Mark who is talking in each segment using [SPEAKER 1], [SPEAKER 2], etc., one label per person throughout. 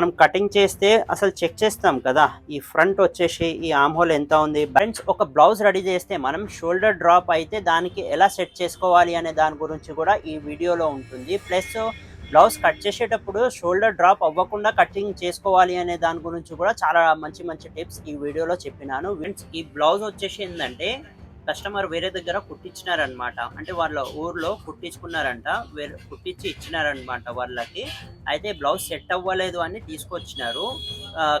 [SPEAKER 1] మనం కటింగ్ చేస్తే అసలు చెక్ చేస్తాం కదా? ఈ ఫ్రంట్ వచ్చేసి ఈ ఆమ్ హోల్ ఎంత ఉంది? ఫ్రెండ్స్ ఒక బ్లౌజ్ రెడీ చేస్తే మనం షోల్డర్ డ్రాప్ అయితే దానికి ఎలా సెట్ చేసుకోవాలి అనే దాని గురించి కూడా ఈ వీడియోలో ఉంటుంది. ప్లస్ బ్లౌజ్ కట్ చేసేటప్పుడు షోల్డర్ డ్రాప్ అవ్వకుండా కటింగ్ చేసుకోవాలి అనే దాని గురించి కూడా చాలా మంచి మంచి టిప్స్ ఈ వీడియోలో చెప్పినాను. ఫ్రెండ్స్ ఈ బ్లౌజ్ వచ్చేసి ఏంటంటే కస్టమర్ వేరే దగ్గర కుట్టించినారనమాట. అంటే వాళ్ళ ఊర్లో కుట్టించుకున్నారంట వేరే కుట్టించి ఇచ్చినారనమాట వాళ్ళకి. అయితే బ్లౌజ్ సెట్ అవ్వలేదు అని తీసుకొచ్చినారు.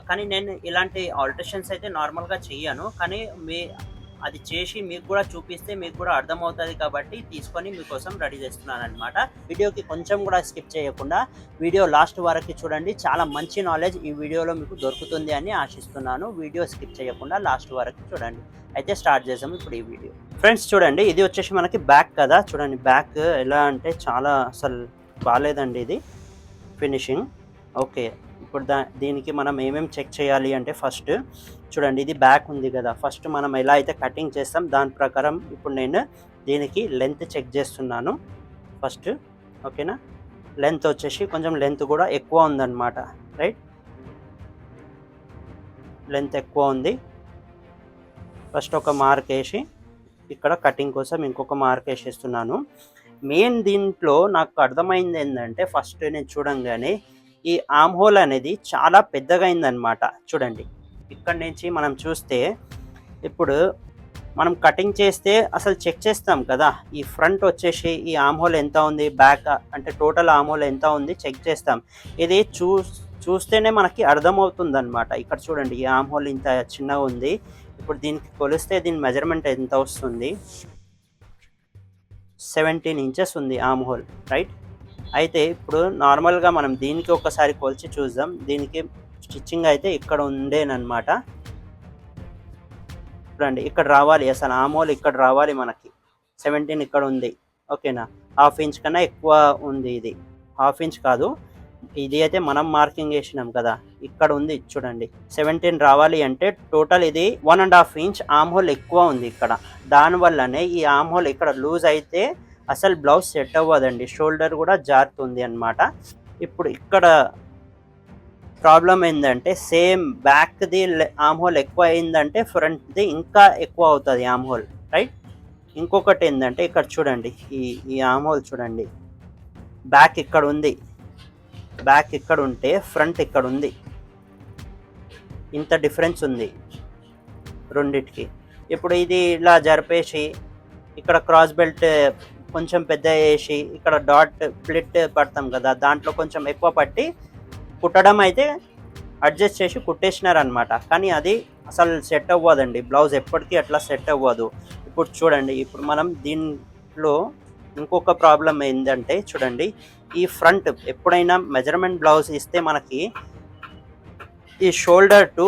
[SPEAKER 1] కానీ నేను ఇలాంటి ఆల్టరేషన్స్ అయితే నార్మల్గా చెయ్యను. కానీ మీ అది చేసి మీకు కూడా చూపిస్తే మీకు కూడా అర్థమవుతుంది కాబట్టి తీసుకొని మీకోసం రెడీ చేస్తున్నాను అనమాట వీడియోకి కొంచెం కూడా స్కిప్ చేయకుండా వీడియో లాస్ట్ వరకు చూడండి. చాలా మంచి నాలెడ్జ్ ఈ వీడియోలో మీకు దొరుకుతుంది అని ఆశిస్తున్నాను. వీడియో స్కిప్ చేయకుండా లాస్ట్ వరకు చూడండి. అయితే స్టార్ట్ చేసాము ఇప్పుడు ఈ వీడియో. ఫ్రెండ్స్ చూడండి ఇది వచ్చేసి మనకి బ్యాక్ కదా. చూడండి బ్యాక్ ఎలా అంటే చాలా అసలు బాగాలేదండి ఇది. ఫినిషింగ్ ఓకే ఇప్పుడు దా దీనికి మనం ఏమేమి చెక్ చేయాలి అంటే ఫస్ట్ చూడండి ఇది బ్యాక్ ఉంది కదా. ఫస్ట్ మనం ఎలా అయితే కటింగ్ చేస్తాం దాని ప్రకారం ఇప్పుడు నేను దీనికి లెంత్ చెక్ చేస్తున్నాను. ఫస్ట్ ఓకేనా? లెంత్ వచ్చేసి కొంచెం లెంత్ కూడా ఎక్కువ ఉందన్నమాట రైట్? లెంత్ ఎక్కువ ఉంది. ఫస్ట్ ఒక మార్క్ వేసి ఇక్కడ కటింగ్ కోసం ఇంకొక మార్క్ వేసేస్తున్నాను. మెయిన్ దీంట్లో నాకు అర్థమైంది ఏంటంటే ఫస్ట్ నేను చూడంగానే ఈ ఆమ్ హోల్ అనేది చాలా పెద్దగా అయిందనమాట చూడండి ఇక్కడ నుంచి మనం చూస్తే ఇప్పుడు మనం కటింగ్ చేస్తే అసలు చెక్ చేస్తాం కదా. ఈ ఫ్రంట్ వచ్చేసి ఈ ఆమ్హోల్ ఎంత ఉంది? బ్యాక్ అంటే టోటల్ ఆమ్హోల్ ఎంత ఉంది? చెక్ చేస్తాం. ఇది చూ చూస్తేనే మనకి అర్థమవుతుంది అనమాట ఇక్కడ చూడండి ఈ ఆమ్హోల్ ఇంత చిన్నగా ఉంది. ఇప్పుడు దీనికి కొలిస్తే దీని మెజర్మెంట్ ఎంత వస్తుంది? సెవెంటీన్ ఇంచెస్ ఉంది ఆమ్ హోల్ రైట్ అయితే ఇప్పుడు నార్మల్గా మనం దీనికి ఒకసారి కొలిచి చూద్దాం. దీనికి స్టిచ్చింగ్ అయితే ఇక్కడ ఉండేనమాట చూడండి ఇక్కడ రావాలి. అసలు ఆమోల్ ఇక్కడ రావాలి మనకి. సెవెంటీన్ ఇక్కడ ఉంది. ఓకేనా? హాఫ్ ఇంచ్ కన్నా ఎక్కువ ఉంది ఇది. హాఫ్ ఇంచ్ కాదు. ఇది అయితే మనం మార్కింగ్ చేసినాం కదా. ఇక్కడ ఉంది చూడండి. సెవెంటీన్ రావాలి అంటే టోటల్ ఇది one and half inch arm hole ఎక్కువ ఉంది ఇక్కడ. దానివల్లనే ఈ ఆమ్ హోల్ ఇక్కడ లూజ్ అయితే అసలు బ్లౌజ్ సెట్ అవ్వదండి. షోల్డర్ కూడా జారుతుంది అన్నమాట. ఇప్పుడు ఇక్కడ ప్రాబ్లం ఏంటంటే సేమ్ బ్యాక్ది ఆమ్ హోల్ ఎక్కువ అయిందంటే ఫ్రంట్ది ఇంకా ఎక్కువ అవుతుంది ఆమ్ హోల్ రైట్? ఇంకొకటి ఏంటంటే ఇక్కడ చూడండి ఈ ఈ ఆమ్ హోల్ చూడండి. బ్యాక్ ఇక్కడ ఉంది. బ్యాక్ ఇక్కడ ఉంటే ఫ్రంట్ ఇక్కడ ఉంది. ఇంత డిఫరెన్స్ ఉంది రెండిటికి. ఇప్పుడు ఇది ఇలా జరిపేసి ఇక్కడ క్రాస్ బెల్ట్ కొంచెం పెద్ద వేసి ఇక్కడ డాట్ ప్లిట్ పడతాం కదా దాంట్లో కొంచెం ఎక్కువ పట్టి కుట్టడం అయితే అడ్జస్ట్ చేసి కుట్టేసినారనమాట కానీ అది అసలు సెట్ అవ్వదండి. బ్లౌజ్ ఎప్పటికీ అట్లా సెట్ అవ్వదు. ఇప్పుడు చూడండి ఇప్పుడు మనం దీంట్లో ఇంకొక ప్రాబ్లం ఏంటంటే చూడండి ఈ ఫ్రంట్ ఎప్పుడైనా మెజర్మెంట్ బ్లౌజ్ ఇస్తే మనకి ఈ shoulder to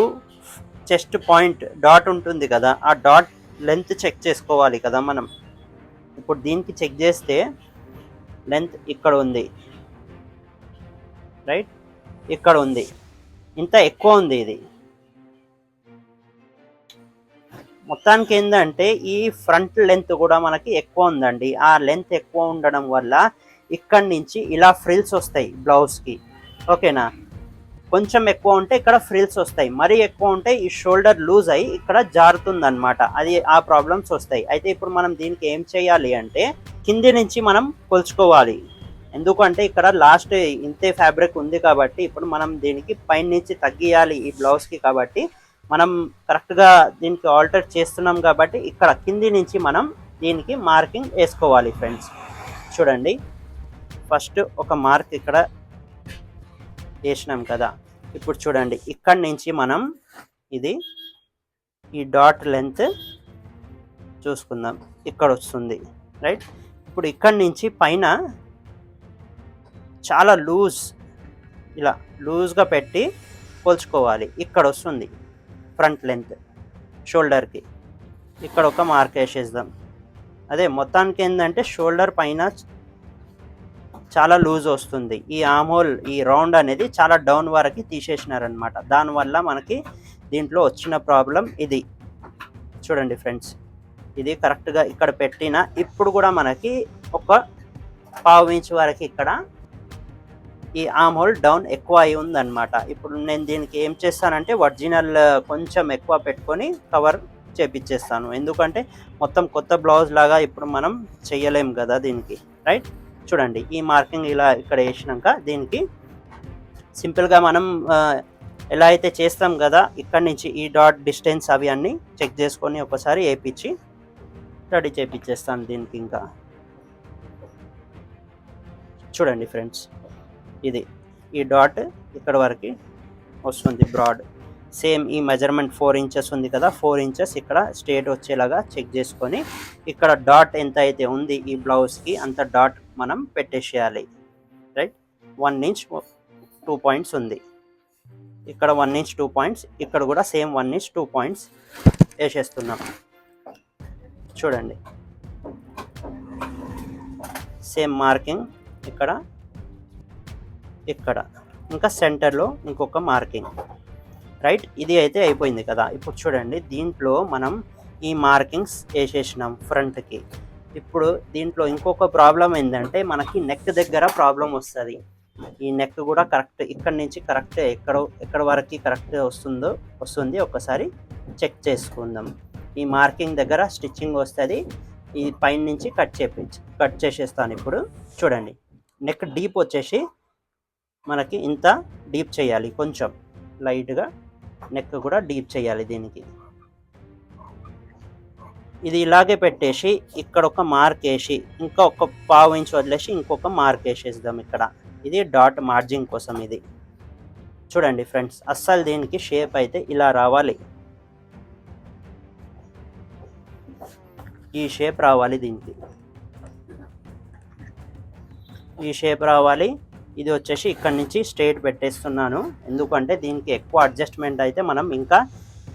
[SPEAKER 1] chest point dot ఉంటుంది కదా ఆ డాట్ లెంత్ చెక్ చేసుకోవాలి కదా మనం. ఇప్పుడు దీనికి చెక్ చేస్తే లెంత్ ఇక్కడ ఉంది. రైట్? ఇక్కడ ఉంది. ఇంత ఎక్కువ ఉంది ఇది. మొత్తానికి ఏంటంటే ఈ ఫ్రంట్ లెంత్ కూడా మనకి ఎక్కువ ఉందండి. ఆ లెంత్ ఎక్కువ ఉండడం వల్ల ఇక్కడి నుంచి ఇలా ఫ్రిల్స్ వస్తాయి బ్లౌజ్కి ఓకేనా? కొంచెం ఎక్కువ ఉంటే ఇక్కడ ఫ్రిల్స్ వస్తాయి. మరీ ఎక్కువ ఉంటే ఈ షోల్డర్ లూజ్ అయ్యి ఇక్కడ జారుతుంది అనమాట అది ఆ ప్రాబ్లమ్స్ వస్తాయి. అయితే ఇప్పుడు మనం దీనికి ఏం చేయాలి అంటే కింది నుంచి మనం కొలుచుకోవాలి. ఎందుకంటే ఇక్కడ లాస్ట్ ఇంతే ఫ్యాబ్రిక్ ఉంది కాబట్టి ఇప్పుడు మనం దీనికి పైన నుంచి తగ్గియాలి ఈ బ్లౌజ్కి కాబట్టి మనం కరెక్ట్గా దీనికి ఆల్టర్ చేస్తున్నాం కాబట్టి ఇక్కడ కింది నుంచి మనం దీనికి మార్కింగ్ వేసుకోవాలి ఫ్రెండ్స్ చూడండి. ఫస్ట్ ఒక మార్క్ ఇక్కడ వేసినాం కదా. ఇప్పుడు చూడండి. ఇక్కడ నుంచి మనం ఇది ఈ డాట్ లెంత్ చూసుకుందాం. ఇక్కడ వస్తుంది. రైట్ ఇప్పుడు ఇక్కడ నుంచి పైన చాలా లూజ్ ఇలా లూజ్గా పెట్టి కొలుచుకోవాలి ఇక్కడ వస్తుంది ఫ్రంట్ లెంత్ షోల్డర్కి ఇక్కడ ఒక మార్క్ వేసేద్దాం. అదే మొత్తానికి ఏంటంటే షోల్డర్ పైన చాలా లూజ్ వస్తుంది. ఈ ఆమోల్ ఈ రౌండ్ అనేది చాలా డౌన్ వరకు తీసేసినారనమాట దానివల్ల మనకి దీంట్లో వచ్చిన ప్రాబ్లం ఇది. చూడండి ఫ్రెండ్స్ ఇది కరెక్ట్గా ఇక్కడ పెట్టిన ఇప్పుడు కూడా మనకి ఒక పావు ఇంచ్ వరకు ఇక్కడ ఈ ఆమ్ హోల్ డౌన్ ఎక్కువ అయి ఉందన్నమాట. ఇప్పుడు నేను దీనికి ఏం చేస్తానంటే ఒరిజినల్ కొంచెం ఎక్కువ పెట్టుకొని కవర్ చేపిచ్చేస్తాను. ఎందుకంటే మొత్తం కొత్త బ్లౌజ్ లాగా ఇప్పుడు మనం చెయ్యలేం కదా దీనికి. రైట్? చూడండి ఈ మార్కింగ్ ఇలా ఇక్కడ వేసినాక దీనికి సింపుల్గా మనం ఎలా అయితే చేస్తాం కదా ఇక్కడ నుంచి ఈ డాట్ డిస్టెన్స్ అవి అన్నీ చెక్ చేసుకొని ఒకసారి వేయించి రెడీ చేపించేస్తాను దీనికి ఇంకా. చూడండి ఫ్రెండ్స్. ఇది. ఈ డాట్ ఇక్కడ వరకు వస్తుంది బ్రాడ్. సేమ్ ఈ మెజర్మెంట్ ఫోర్ ఇంచెస్ ఉంది కదా ఫోర్ ఇంచెస్ ఇక్కడ స్ట్రేట్ వచ్చేలాగా చెక్ చేసుకొని ఇక్కడ డాట్ ఎంత అయితే ఉంది ఈ బ్లౌజ్కి అంత డాట్ మనం పెట్టేసేయాలి. Right? One inch two points ఉంది. ఇక్కడ వన్ ఇంచ్ టూ పాయింట్స్ ఇక్కడ కూడా same one inch two points వేసేస్తున్నాం. చూడండి. సేమ్ మార్కింగ్ ఇక్కడ ఇక్కడ. ఇంకా సెంటర్లో ఇంకొక మార్కింగ్. రైట్? ఇది అయితే అయిపోయింది కదా. ఇప్పుడు చూడండి దీంట్లో మనం ఈ మార్కింగ్స్ వేసేసినాం ఫ్రంట్కి. ఇప్పుడు దీంట్లో ఇంకొక ప్రాబ్లం ఏంటంటే మనకి నెక్ దగ్గర ప్రాబ్లం వస్తుంది. ఈ నెక్ కూడా కరెక్ట్ ఇక్కడ నుంచి కరెక్ట్ ఎక్కడ ఎక్కడ వరకు కరెక్ట్ వస్తుందో వస్తుంది. ఒకసారి చెక్ చేసుకుందాం. ఈ మార్కింగ్ దగ్గర స్టిచ్చింగ్ వస్తుంది. ఈ పైన నుంచి కట్ చేపించి కట్ చేసేస్తాను ఇప్పుడు. చూడండి నెక్ డీప్ వచ్చేసి మనకి ఇంత డీప్ చేయాలి కొంచెం లైట్గా నెక్ కూడా డీప్ చేయాలి దీనికి. ఇది ఇలాగే పెట్టేసి ఇక్కడ ఒక మార్క్ వేసి ఇంకా ఒక పావు ఇంచ్ వదిలేసి ఇంకొక మార్క్ వేసేద్దాం ఇక్కడ. ఇది డాట్ మార్జింగ్ కోసం ఇది. చూడండి ఫ్రెండ్స్ అస్సలు దీనికి షేప్ అయితే ఇలా రావాలి. ఈ షేప్ రావాలి దీనికి. ఈ షేప్ రావాలి ఇది వచ్చేసి ఇక్కడ నుంచి స్ట్రైట్ పెట్టేస్తున్నాను. ఎందుకంటే దీనికి ఎక్కువ అడ్జస్ట్మెంట్ అయితే మనం ఇంకా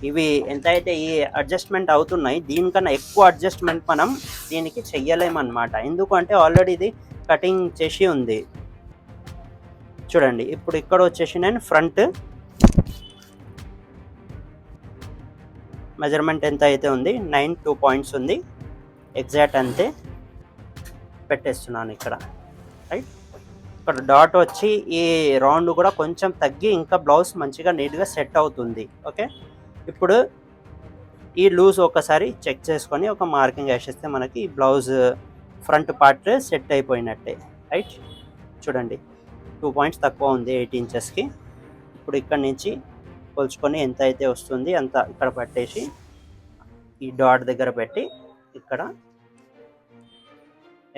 [SPEAKER 1] ఇవి ఎంత అయితే ఈ అడ్జస్ట్మెంట్ అవుతున్నాయి దీనికన్నా ఎక్కువ అడ్జస్ట్మెంట్ మనం దీనికి చెయ్యలేమన్నమాట. ఎందుకంటే ఆల్రెడీ ఇది కటింగ్ చేసి ఉంది. చూడండి ఇప్పుడు ఇక్కడ వచ్చేసి నేను ఫ్రంట్ మెజర్మెంట్ ఎంత అయితే ఉంది నైన్ టూ పాయింట్స్ ఉంది. ఎగ్జాక్ట్ అంతే పెట్టేస్తున్నాను ఇక్కడ. రైట్? ఇక్కడ డాట్ వచ్చి ఈ రౌండ్ కూడా కొంచెం తగ్గి ఇంకా బ్లౌజ్ మంచిగా నీట్గా సెట్ అవుతుంది. ఓకే ఇప్పుడు ఈ లూజ్ ఒకసారి చెక్ చేసుకొని ఒక మార్కింగ్ వేసేస్తే మనకి ఈ బ్లౌజ్ ఫ్రంట్ పార్ట్ సెట్ అయిపోయినట్టే. రైట్ చూడండి. టూ పాయింట్స్ తక్కువ ఉంది ఎయిట్ ఇంచెస్కి ఇప్పుడు ఇక్కడ నుంచి కొలుచుకొని ఎంత అయితే వస్తుంది అంత ఇక్కడ పట్టేసి ఈ డాట్ దగ్గర పెట్టి ఇక్కడ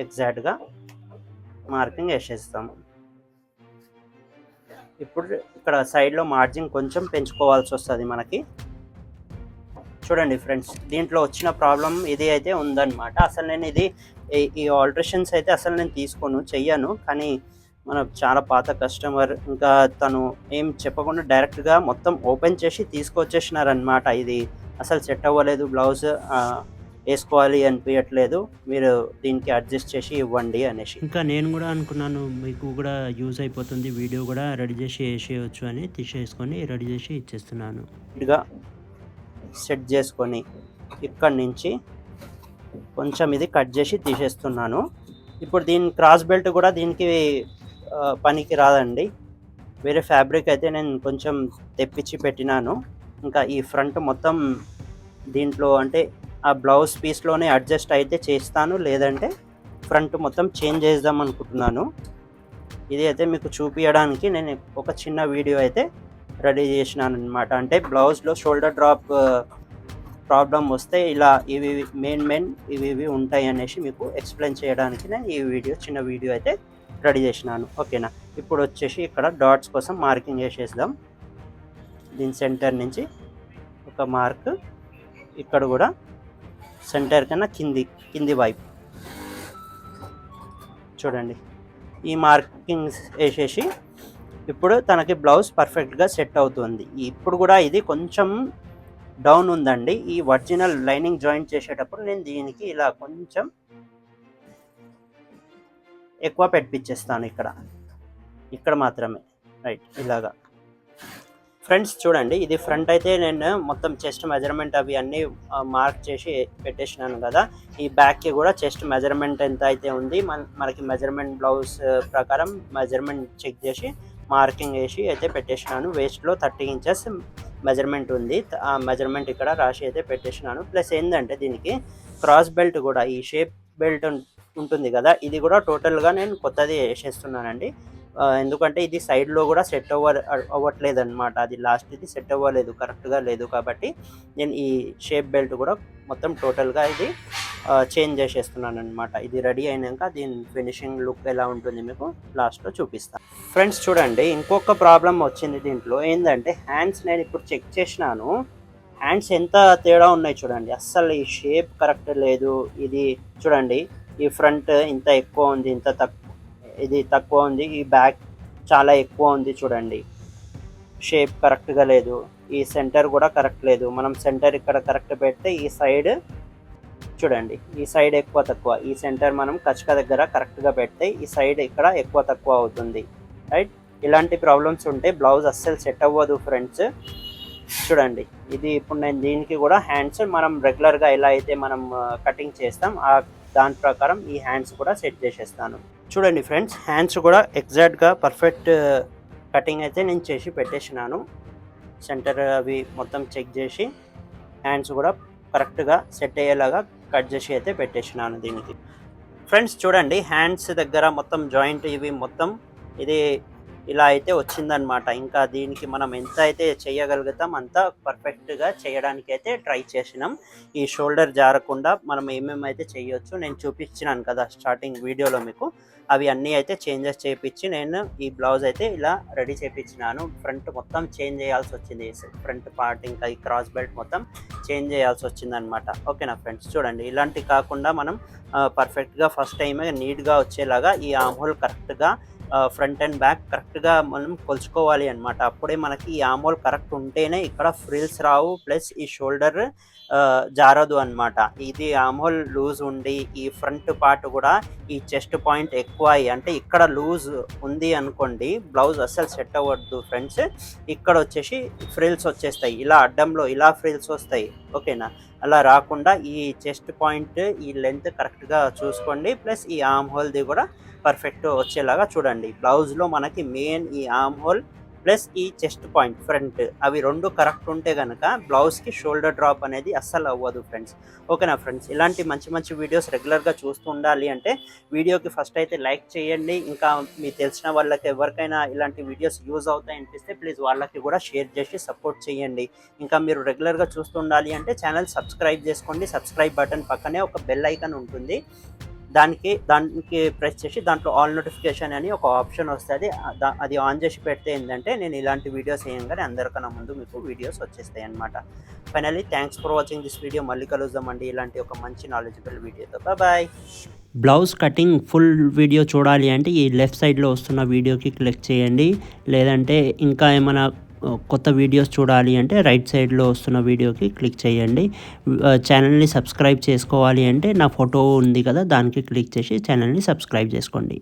[SPEAKER 1] ఎగ్జాక్ట్గా మార్కింగ్ వేసేస్తాము. ఇప్పుడు ఇక్కడ సైడ్లో మార్జిన్ కొంచెం పెంచుకోవాల్సి వస్తుంది మనకి. చూడండి ఫ్రెండ్స్ దీంట్లో వచ్చిన ప్రాబ్లం ఇది అయితే ఉందన్నమాట. అసలు నేను ఇది ఈ- ఈ ఆల్ట్రేషన్స్ అయితే అసలు నేను తీసుకోను చెయ్యను. కానీ మన చాలా పాత కస్టమర్ ఇంకా తను ఏం చెప్పకుండా డైరెక్ట్గా మొత్తం ఓపెన్ చేసి తీసుకొచ్చేసినారనమాట ఇది అసలు సెట్ అవ్వలేదు బ్లౌజ్ వేసుకోవాలి అనిపించట్లేదు మీరు దీనికి అడ్జస్ట్ చేసి ఇవ్వండి అనేసి.
[SPEAKER 2] ఇంకా నేను కూడా అనుకున్నాను మీకు కూడా యూజ్ అయిపోతుంది వీడియో కూడా రెడీ చేసి వేసేయచ్చు అని తీసేసుకొని రెడీ చేసి ఇచ్చేస్తున్నాను.
[SPEAKER 1] నీట్గా సెట్ చేసుకొని ఇక్కడి నుంచి కొంచెం ఇది కట్ చేసి తీసేస్తున్నాను. ఇప్పుడు దీని క్రాస్ బెల్ట్ కూడా దీనికి పనికి రాదండి. వేరే ఫ్యాబ్రిక్ అయితే నేను కొంచెం తెప్పించి పెట్టినాను. ఇంకా ఈ ఫ్రంట్ మొత్తం దీంట్లో అంటే ఆ బ్లౌజ్ పీస్లోనే అడ్జస్ట్ అయితే చేస్తాను. లేదంటే ఫ్రంట్ మొత్తం చేంజ్ చేద్దాం అనుకుంటున్నాను. ఇది అయితే మీకు చూపించడానికి నేను ఒక చిన్న వీడియో అయితే రెడీ చేసినాను అనమాట అంటే బ్లౌజ్లో షోల్డర్ డ్రాప్ ప్రాబ్లం వస్తే ఇలా ఇవి మెయిన్ మెయిన్ ఇవి ఇవి ఉంటాయి అనేసి మీకు ఎక్స్ప్లెయిన్ చేయడానికి నేను ఈ వీడియో చిన్న వీడియో అయితే రెడీ చేసినాను. ఓకేనా ఇప్పుడు వచ్చేసి ఇక్కడ డాట్స్ కోసం మార్కింగ్ చేసేద్దాం. దీని సెంటర్ నుంచి ఒక మార్క్ ఇక్కడ కూడా సెంటర్ కన్నా కింది కింది వైపు. చూడండి. ఈ మార్కింగ్స్ వేసేసి ఇప్పుడు తనకి బ్లౌజ్ పర్ఫెక్ట్గా సెట్ అవుతుంది. ఇప్పుడు కూడా ఇది కొంచెం డౌన్ ఉందండి. ఈ ఒరిజినల్ లైనింగ్ జాయింట్ చేసేటప్పుడు నేను దీనికి ఇలా కొంచెం ఎక్కువ పెట్టించేస్తాను ఇక్కడ. ఇక్కడ మాత్రమే. రైట్ ఇలాగా. ఫ్రెండ్స్ చూడండి ఇది ఫ్రంట్ అయితే నేను మొత్తం చెస్ట్ మెజర్మెంట్ అవి అన్నీ మార్క్ చేసి పెట్టేసినాను కదా. ఈ బ్యాక్కి కూడా చెస్ట్ మెజర్మెంట్ ఎంత అయితే ఉంది మన మనకి మెజర్మెంట్ బ్లౌజ్ ప్రకారం మెజర్మెంట్ చెక్ చేసి మార్కింగ్ వేసి అయితే పెట్టేసినాను. వేస్ట్లో థర్టీ ఇంచెస్ మెజర్మెంట్ ఉంది ఆ మెజర్మెంట్ ఇక్కడ రాసి అయితే పెట్టేసినాను. ప్లస్ ఏంటంటే దీనికి క్రాస్ బెల్ట్ కూడా ఈ షేప్ బెల్ట్ ఉంటుంది కదా ఇది కూడా టోటల్గా నేను కొత్తది వేసేస్తున్నానండి. ఎందుకంటే ఇది సైడ్లో కూడా సెట్ అవ్వ అవ్వట్లేదు అనమాట అది లాస్ట్ ఇది సెట్ అవ్వలేదు కరెక్ట్గా లేదు కాబట్టి నేను ఈ షేప్ బెల్ట్ కూడా మొత్తం టోటల్గా ఇది చేంజ్ చేసేస్తున్నాను అనమాట ఇది రెడీ అయినాక దీని ఫినిషింగ్ లుక్ ఎలా ఉంటుంది మీకు లాస్ట్లో చూపిస్తాను ఫ్రెండ్స్ చూడండి ఇంకొక ప్రాబ్లం వచ్చింది దీంట్లో. ఏంటంటే హ్యాండ్స్ నేను ఇప్పుడు చెక్ చేసినాను. హ్యాండ్స్ ఎంత తేడా ఉన్నాయి చూడండి. అస్సలు ఈ షేప్ కరెక్ట్ లేదు. ఇది చూడండి ఈ ఫ్రంట్ ఇంత ఎక్కువ ఉంది ఇంత తక్కువ ఇది తక్కువ ఉంది. ఈ బ్యాక్ చాలా ఎక్కువ ఉంది చూడండి. షేప్ కరెక్ట్గా లేదు. ఈ సెంటర్ కూడా కరెక్ట్ లేదు. మనం సెంటర్ ఇక్కడ కరెక్ట్ పెడితే ఈ సైడ్ చూడండి. ఈ సైడ్ ఎక్కువ తక్కువ. ఈ సెంటర్ మనం కచ్చక దగ్గర కరెక్ట్గా పెడితే ఈ సైడ్ ఇక్కడ ఎక్కువ తక్కువ అవుతుంది. రైట్? ఇలాంటి ప్రాబ్లమ్స్ ఉంటే బ్లౌజ్ అస్సలు సెట్ అవ్వదు ఫ్రెండ్స్. చూడండి. ఇది ఇప్పుడు నేను దీనికి కూడా హ్యాండ్స్ మనం రెగ్యులర్గా ఎలా అయితే మనం కటింగ్ చేస్తాం ఆ దాని ప్రకారం ఈ హ్యాండ్స్ కూడా సెట్ చేసేస్తాను. చూడండి ఫ్రెండ్స్ హ్యాండ్స్ కూడా ఎగ్జాక్ట్గా పర్ఫెక్ట్ కటింగ్ అయితే నేను చేసి పెట్టేసినాను. సెంటర్ అవి మొత్తం చెక్ చేసి హ్యాండ్స్ కూడా కరెక్ట్గా సెట్ అయ్యేలాగా కట్ చేసి అయితే పెట్టేసినాను దీనికి. ఫ్రెండ్స్ చూడండి హ్యాండ్స్ దగ్గర మొత్తం జాయింట్ ఇవి మొత్తం ఇది ఇలా అయితే వచ్చిందనమాట ఇంకా దీనికి మనం ఎంత అయితే చేయగలుగుతాం అంత పర్ఫెక్ట్గా చేయడానికి అయితే ట్రై చేసినాం. ఈ షోల్డర్ జారకుండా మనం ఏమేమి అయితే చేయొచ్చు నేను చూపించినాను కదా స్టార్టింగ్ వీడియోలో మీకు. అవి అన్నీ అయితే చేంజెస్ చేయించి నేను ఈ బ్లౌజ్ అయితే ఇలా రెడీ చేయించినాను ఫ్రంట్ మొత్తం చేంజ్ చేయాల్సి వచ్చింది. ఫ్రంట్ పార్ట్ ఇంకా ఈ క్రాస్ బెల్ట్ మొత్తం చేంజ్ చేయాల్సి వచ్చింది అనమాట ఓకేనా ఫ్రెండ్స్? చూడండి. ఇలాంటి కాకుండా మనం పర్ఫెక్ట్గా ఫస్ట్ టైమే నీట్గా వచ్చేలాగా ఈ ఆమ్హోల్ కరెక్ట్గా ఫ్రంట్ అండ్ బ్యాక్ కరెక్ట్గా మనం కొలుచుకోవాలి అనమాట అప్పుడే మనకి ఈ ఆమోల్ కరెక్ట్ ఉంటేనే ఇక్కడ ఫ్రిల్స్ రావు ప్లస్ ఈ షోల్డర్ జారదు అనమాట ఇది ఆమోల్ లూజ్ ఉండి ఈ ఫ్రంట్ పార్ట్ కూడా ఈ చెస్ట్ పాయింట్ ఎక్కువ అయ్యి అంటే ఇక్కడ లూజ్ ఉంది అనుకోండి బ్లౌజ్ అస్సలు సెట్ అవ్వద్దు ఫ్రెండ్స్ ఇక్కడ వచ్చేసి ఫ్రిల్స్ వచ్చేస్తాయి. ఇలా అడ్డంలో ఇలా ఫ్రిల్స్ వస్తాయి. ఓకేనా అలా రాకుండా ఈ చెస్ట్ పాయింట్ ఈ లెంత్ కరెక్ట్గా చూసుకోండి. ప్లస్ ఈ ఆమ్ హోల్ది కూడా పర్ఫెక్ట్ వచ్చేలాగా చూడండి. బ్లౌజ్లో మనకి మెయిన్ ఈ ఆమ్ హోల్ ప్లస్ ఈ చెస్ట్ పాయింట్ ఫ్రంట్ అవి రెండు కరెక్ట్ ఉంటే కనుక బ్లౌజ్కి షోల్డర్ డ్రాప్ అనేది అస్సలు అవ్వదు ఫ్రెండ్స్. ఓకేనా ఫ్రెండ్స్? ఇలాంటి మంచి మంచి వీడియోస్ రెగ్యులర్గా చూస్తూ ఉండాలి అంటే వీడియోకి ఫస్ట్ అయితే లైక్ చేయండి. ఇంకా మీ తెలిసిన వాళ్ళకి ఎవరికైనా ఇలాంటి వీడియోస్ యూజ్ అవుతాయి అనిపిస్తే ప్లీజ్ వాళ్ళకి కూడా షేర్ చేసి సపోర్ట్ చేయండి. ఇంకా మీరు రెగ్యులర్గా చూస్తూ ఉండాలి అంటే ఛానల్ సబ్స్క్రైబ్ చేసుకోండి. సబ్స్క్రైబ్ బటన్ పక్కనే ఒక బెల్ ఐకన్ ఉంటుంది. దానికి దానికి ప్రెస్ చేసి దాంట్లో ఆల్ నోటిఫికేషన్ అని ఒక ఆప్షన్ వస్తుంది. దా- అది ఆన్ చేసి పెడితే ఏంటంటే నేను ఇలాంటి వీడియోస్ వేయంగానే అందరికన్నా ముందు మీకు వీడియోస్ వచ్చేస్తాయి అనమాట finally thanks for watching this video మళ్ళీ కలుద్దామండి. ఇలాంటి ఒక మంచి నాలెడ్జబుల్ వీడియోతో bye
[SPEAKER 2] blouse cutting full video చూడాలి అంటే ఈ లెఫ్ట్ సైడ్లో వస్తున్న వీడియోకి క్లిక్ చేయండి. లేదంటే ఇంకా ఏమైనా కొత్త వీడియోస్ చూడాలి అంటే రైట్ సైడ్లో వస్తున్న వీడియోకి క్లిక్ చేయండి. ఛానల్ని సబ్స్క్రైబ్ చేసుకోవాలి అంటే నా ఫోటో ఉంది కదా దానికి క్లిక్ చేసి ఛానల్ని సబ్స్క్రైబ్ చేసుకోండి.